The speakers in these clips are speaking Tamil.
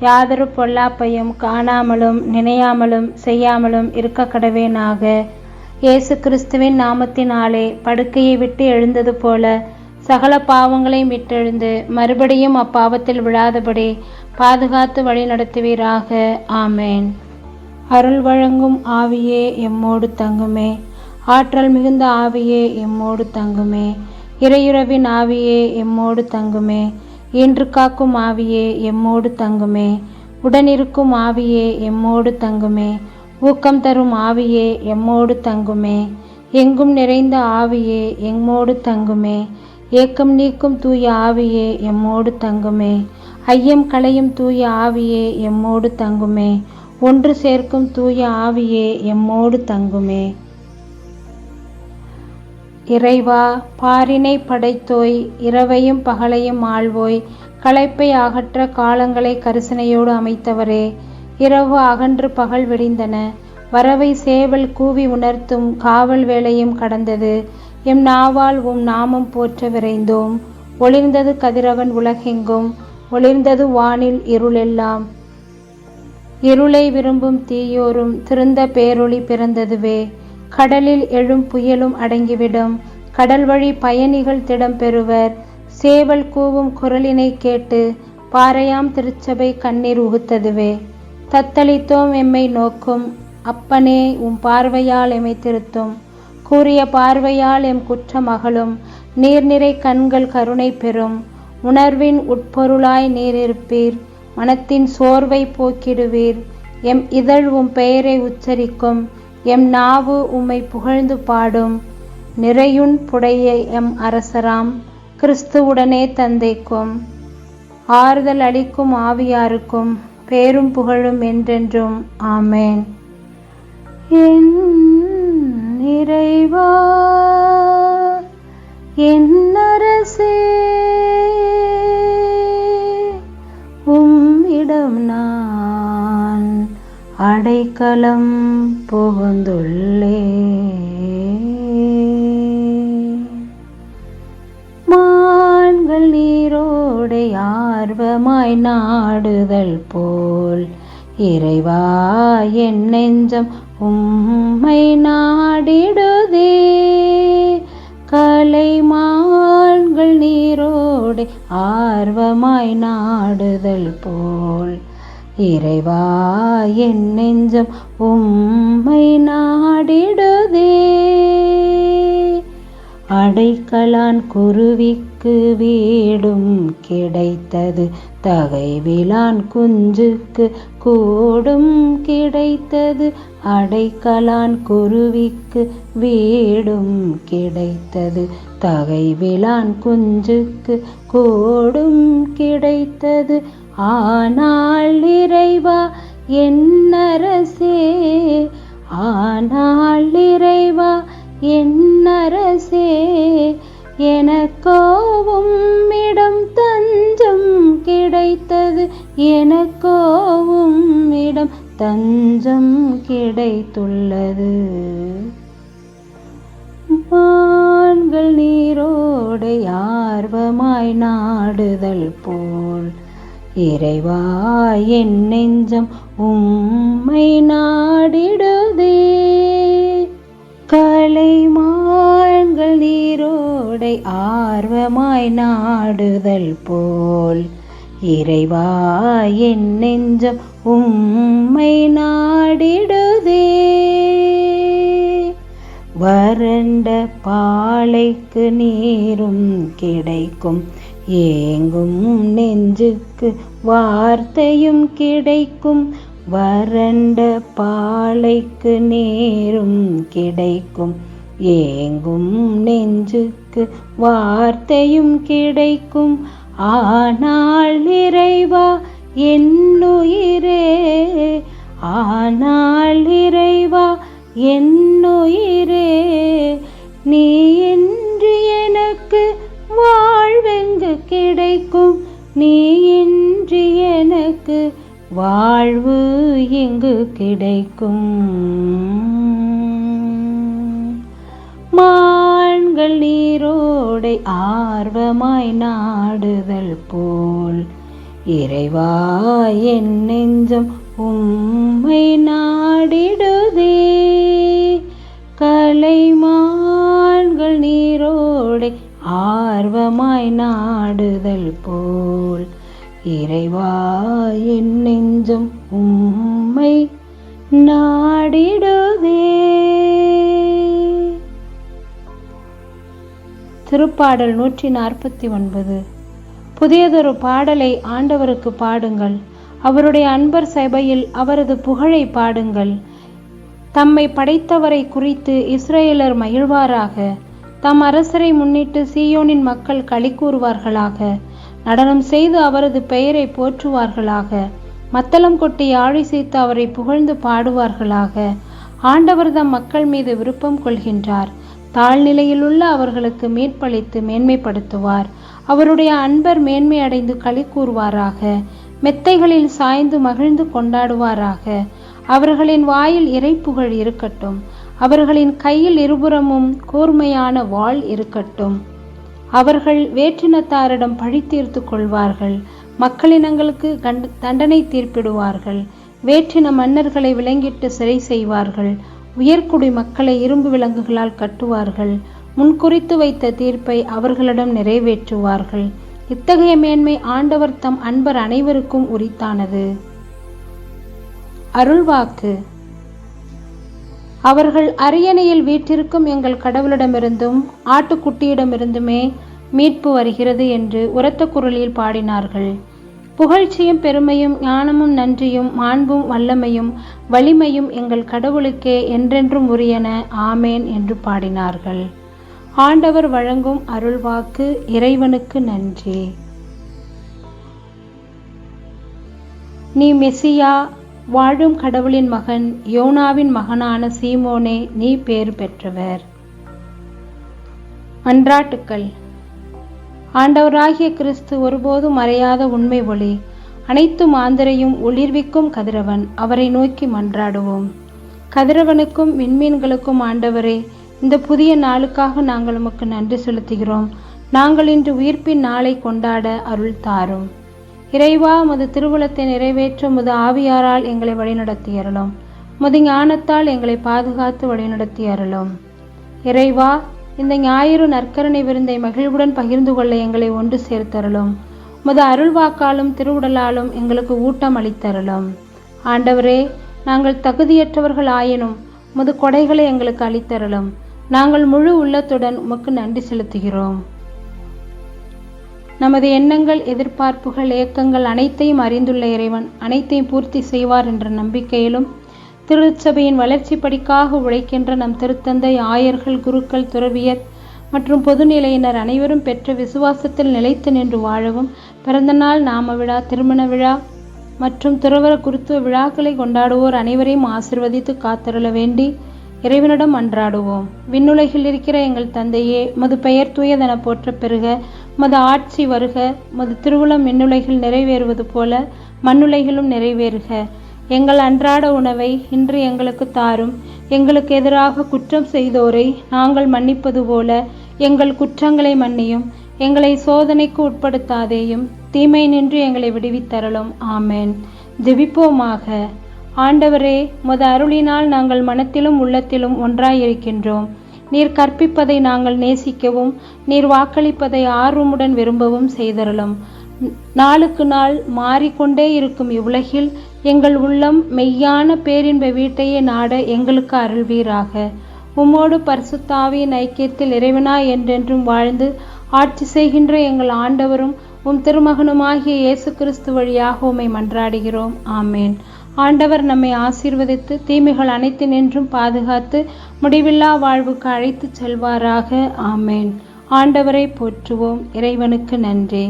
யாதொரு பொல்லாப்பையும் காணாமலும் நினையாமலும் செய்யாமலும் இருக்க கடவேனாக இயேசு கிறிஸ்துவின் நாமத்தினாலே படுக்கையை விட்டு எழுந்தது போல சகல பாவங்களையும் விட்டெழுந்து மறுபடியும் அப்பாவத்தில் விழாதபடி பாதுகாத்து வழி நடத்துவீராக. ஆமேன். அருள் வழங்கும் ஆவியே எம்மோடு தங்குமே. ஆற்றல் மிகுந்த ஆவியே எம்மோடு தங்குமே. இறையுறவின் ஆவியே எம்மோடு தங்குமே. இன்று காக்கும் ஆவியே எம்மோடு தங்குமே. உடனிருக்கும் ஆவியே எம்மோடு தங்குமே. ஊக்கம் தரும் ஆவியே எம்மோடு தங்குமே. எங்கும் நிறைந்த ஆவியே எம்மோடு தங்குமே. ஏக்கம் நீக்கும் தூய ஆவியே எம்மோடு தங்குமே. ஐயம் களையும் தூய ஆவியே எம்மோடு தங்குமே. ஒன்று சேர்க்கும் தூய ஆவியே எம்மோடு தங்குமே. இறைவா பாரினை படைத்தோய் இரவையும் பகலையும் ஆள்வோய் களைப்பை அகற்ற காலங்களை கரிசனையோடு அமைத்தவரே. இரவு அகன்று பகல் விடிந்தன. வரவை சேவல் கூவி உணர்த்தும் காவல் வேலையும் கடந்தது. எம் நாவால் உம் நாமம் போற்ற விரைந்தோம். ஒளிர்ந்தது கதிரவன் உலகெங்கும். ஒளிர்ந்தது வானில் இருளெல்லாம். இருளை விரும்பும் தீயோரும் திருந்த பேரொளி பிறந்ததுவே. கடலில் எழும் புயலும் அடங்கிவிடும். கடல் வழி பயணிகள் திடம் பெறுவர் சேவல் கூவும் குரலினை கேட்டு பாறையாம் திருச்சபை கண்ணீர் உகுத்ததுவே. தத்தளித்தோம் எம்மை நோக்கும். அப்பனே உம் பார்வையால் எம்மை திருத்தும். கூறிய பார்வையால் எம் குற்றம் அகலும். நீர்நிறை கண்கள் கருணை பெறும். உணர்வின் உட்பொருளாய் நீரிருப்பீர் மனத்தின் சோர்வை போக்கிடுவீர். எம் இதழ் உம் பெயரை உச்சரிக்கும். எம் நாவு உம்மை புகழ்ந்து பாடும். நிறையுண் புடைய எம் அரசராம் கிறிஸ்துவுடனே தந்தைக்கும். ஆறுதல் அளிக்கும் ஆவியாருக்கும் பேரும் புகழும் என்றென்றும். ஆமேன். என் நிறைவா என் அரசே அடைக்கலம் புகுந்துள்ளே. மான்கள் நீரோடை ஆர்வமாய் நாடுதல் போல் இறைவா என் நெஞ்சம் உம்மை நாடிடுதே. கலைமான்கள் நீரோடை ஆர்வமாய் நாடுதல் போல் இறைவா என் நெஞ்சம் உம்மை நாடிடுதே. அடைக்கலான் குருவிக்கு வீடும் கிடைத்தது தகைவிலான் குஞ்சுக்கு கூடும் கிடைத்தது அடைக்கலான் குருவிக்கு வீடும் கிடைத்தது தகைவிலான் குஞ்சுக்கு கூடும் கிடைத்தது ஆனால் இறைவா என்னரசே ஆனால் இறைவா என்னரசே எனக்கோவும் இடம் தஞ்சம் கிடைத்தது எனக்கோவும் இடம் தஞ்சம் கிடைத்துள்ளது. மான்கள் நீரோடை ஆர்வமாய் நாடுதல் போல் இறைவா என் நெஞ்சம் உம்மை நாடிடுதே. கலைமான்கள் நீரோடை ஆர்வமாய் நாடுதல் போல். இறைவா என் நெஞ்சம் உம்மை நாடிடுதே. வறண்ட பாலைக்கு நீரும் கிடைக்கும். ஏங்கும் நெஞ்சுக்கு வார்த்தையும் கிடைக்கும். வறண்ட பாலைக்கு நேரும் கிடைக்கும். ஏங்கும் நெஞ்சுக்கு வார்த்தையும் கிடைக்கும். ஆனால் இறைவா என்னுயிரே? ஆனால் இறைவா என்னுயிரே? கிடைக்கும். மான்கள் நீரோடை ஆர்வமாய் நாடுதல் போல். இறைவா என் நெஞ்சம் உம்மை நாடிடுதே. கலைமான்கள் நீரோடை ஆர்வமாய் நாடுதல் போல். இறைவா என் நெஞ்சம் உம்மை நாடிடுவே திருப்பாடல் நூற்றி நாற்பத்தி ஒன்பது. புதியதொரு பாடலை ஆண்டவருக்கு பாடுங்கள். அவருடைய அன்பர் சபையில் அவரது புகழை பாடுங்கள். தம்மை படைத்தவரை குறித்து இஸ்ரேலர் மகிழ்வாராக. தம் அரசரை முன்னிட்டு சீயோனின் மக்கள் களி கூறுவார்களாக. நடனம் செய்து அவரது பெயரை போற்றுவார்களாக. மத்தளம் கொட்டி ஆழி செய்து அவரை புகழ்ந்து பாடுவார்களாக. ஆண்டவர் தம் மக்கள் மீது விருப்பம் கொள்கின்றார். தாழ்நிலையிலுள்ள அவர்களுக்கு மீட்பளித்து மேன்மைப்படுத்துவார். அவருடைய அன்பர் மேன்மை அடைந்து களி கூறுவாராக. மெத்தைகளில் சாய்ந்து மகிழ்ந்து கொண்டாடுவாராக. அவர்களின் வாயில் இறைப்புகழ் இருக்கட்டும். அவர்களின் கையில் இருபுறமும் கூர்மையான வாள் இருக்கட்டும். அவர்கள் வேற்றினத்தாரிடம் பழி தீர்த்து கொள்வார்கள். மக்களினங்களுக்கு கண்ட தண்டனை தீர்ப்பிடுவார்கள். வேற்றின மன்னர்களை விலங்கிட்டு சிறை செய்வார்கள். உயர்குடி மக்களை இரும்பு விலங்குகளால் கட்டுவார்கள். முன்குறித்து வைத்த தீர்ப்பை அவர்களிடம் நிறைவேற்றுவார்கள். இத்தகைய மேன்மை ஆண்டவர் தம் அன்பர் அனைவருக்கும் உரித்தானது. அருள்வாக்கு. அவர்கள் அரியணையில் வீற்றிருக்கும் எங்கள் கடவுளிடமிருந்தும் ஆட்டுக்குட்டியிடமிருந்துமே மீட்பு வருகிறது என்று உரத்த குரலில் பாடினார்கள். புகழ்ச்சியும் பெருமையும் ஞானமும் நன்றியும் மாண்பும் வல்லமையும் வலிமையும் எங்கள் கடவுளுக்கே என்றென்றும் உரியன. ஆமேன் என்று பாடினார்கள். ஆண்டவர் வழங்கும் அருள்வாக்கு இறைவனுக்கு நன்றி. நீ மெசியா வாழும் கடவுளின் மகன் யோனாவின் மகனான சீமோனே நீ பேறு பெற்றவர். அன்றாட்டுக்கள். ஆண்டவராகிய கிறிஸ்து ஒருபோதும் மறையாத உண்மை ஒளி. அனைத்து மாந்தரையும் ஒளிர்விக்கும் கதிரவன். அவரை நோக்கி மன்றாடுவோம். கதிரவனுக்கும் விண்மீன்களுக்கும் ஆண்டவரே இந்த புதிய நாளுக்காக நாங்கள் உமக்கு நன்றி செலுத்துகிறோம். நாங்கள் இன்று உயிர்ப்பின் நாளை கொண்டாட அருள் தாரும். இறைவா மது திருவுளத்தை நிறைவேற்ற முது ஆவியாரால் எங்களை வழிநடத்தி அருளும். முது ஞானத்தால் எங்களை பாதுகாத்து வழிநடத்தி அருளும். இறைவா இந்த ஞாயிறு நற்கரணை விருந்தை மகிழ்வுடன் பகிர்ந்து கொள்ள எங்களை ஒன்று சேர்த்தருளும். முது அருள்வாக்காலும் திருவுடலாலும் எங்களுக்கு ஊட்டம் அளித்தருளும். ஆண்டவரே நாங்கள் தகுதியற்றவர்கள் ஆயினும் முது கொடைகளை எங்களுக்கு அளித்தருளும். நாங்கள் முழு உள்ளத்துடன் உமக்கு நன்றி செலுத்துகிறோம். நமது எண்ணங்கள் எதிர்பார்ப்புகள் ஏக்கங்கள் அனைத்தையும் அறிந்துள்ள இறைவன் அனைத்தையும் பூர்த்தி செய்வார் என்ற நம்பிக்கையிலும் திருச்சபையின் வளர்ச்சி படிக்காக உழைக்கின்ற நம் திருத்தந்தை ஆயர்கள் குருக்கள் துறவியர் மற்றும் பொதுநிலையினர் அனைவரும் பெற்ற விசுவாசத்தில் நிலைத்து நின்று வாழவும் பிறந்தநாள் நாம விழா திருமண விழா மற்றும் துறவர குருத்துவ விழாக்களை கொண்டாடுவோர் அனைவரையும் ஆசிர்வதித்து காத்திருள வேண்டி இறைவனிடம் அன்றாடுவோம். விண்ணுலகில் இருக்கிற எங்கள் தந்தையே மது பெயர் தூயதென போற்ற பெருக மது ஆட்சி வருக மது திருவுளம் விண்ணுலகில் நிறைவேறுவது போல மண்ணுலகிலும் நிறைவேறுக. எங்கள் அன்றாட உணவை இன்று எங்களுக்கு தாரும். எங்களுக்கு எதிராக குற்றம் செய்தோரை நாங்கள் மன்னிப்பது போல எங்கள் குற்றங்களை மன்னியும். எங்களை சோதனைக்கு உட்படுத்தாதேயும் தீமை நின்று எங்களை விடுவித்தரலும். ஆமேன். ஜெபிப்போமாக. ஆண்டவரே முத அருளினால் நாங்கள் மனத்திலும் உள்ளத்திலும் ஒன்றாயிருக்கின்றோம். நீர் கற்பிப்பதை நாங்கள் நேசிக்கவும் நீர் வாக்களிப்பதை ஆர்வமுடன் விரும்பவும் செய்தரலும். நாளுக்கு நாள் மாறிக்கொண்டே இருக்கும் இவ்வுலகில் எங்கள் உள்ளம் மெய்யான பேரின்ப வீட்டையே நாட எங்களுக்கு அருள்வீராக. உம்மோடு பரிசுத்தாவியின் ஐக்கியத்தில் இறைவனா என்றென்றும் வாழ்ந்து ஆட்சி செய்கின்ற எங்கள் ஆண்டவரும் உம் திருமகனுமாகிய இயேசு கிறிஸ்து வழியாக உம்மை மன்றாடுகிறோம். ஆமேன். ஆண்டவர் நம்மை ஆசீர்வதித்து தீமைகள் அனைத்து நின்றும் பாதுகாத்து முடிவில்லா வாழ்வுக்கு அழைத்துச் செல்வாராக. ஆமேன். ஆண்டவரை போற்றுவோம். இறைவனுக்கு நன்றி.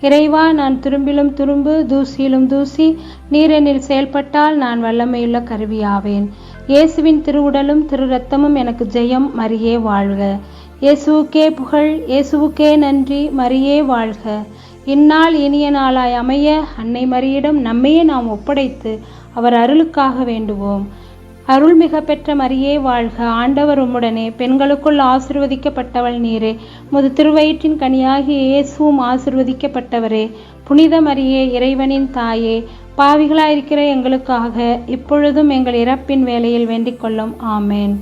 இறைவா நான் துரும்பிலும் துரும்பு தூசியிலும் தூசி நீரெனில் செயல்பட்டால் நான் வல்லமையுள்ள கருவியாவேன். இயேசுவின் திருவுடலும் திரு ரத்தமும் எனக்கு ஜெயம் மரியே வாழ்க. இயேசுவுக்கே புகழ் இயேசுவுக்கே நன்றி மரியே வாழ்க. இந்நாள் இனிய நாளாய் அமைய அன்னை மரியிடம் நம்மையே நாம் ஒப்படைத்து அவர் அருளுக்காக வேண்டுவோம். அருள்மிக பெற்ற மரியே வாழ்க. ஆண்டவர் உம்முடனே. பெண்களுக்குள் ஆசிர்வதிக்கப்பட்டவள் நீரே. முது திருவயிற்றின் கனியாகி இயேசுவும் ஆசிர்வதிக்கப்பட்டவரே. புனித மரியே இறைவனின் தாயே. பாவிகளாயிருக்கிற எங்களுக்காக இப்பொழுதும் எங்கள் இறப்பின் வேலையில் வேண்டிக் கொள்ளும். ஆமேன்.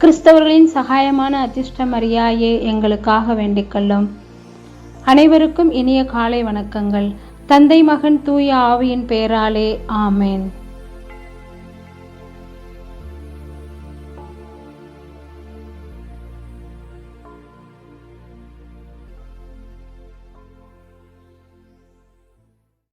கிறிஸ்தவர்களின் சகாயமான அதிர்ஷ்ட மரியாயே எங்களுக்காக வேண்டிக் கொள்ளும். அனைவருக்கும் இனிய காலை வணக்கங்கள். தந்தை மகன் தூய ஆவியின் பெயராலே ஆமேன்.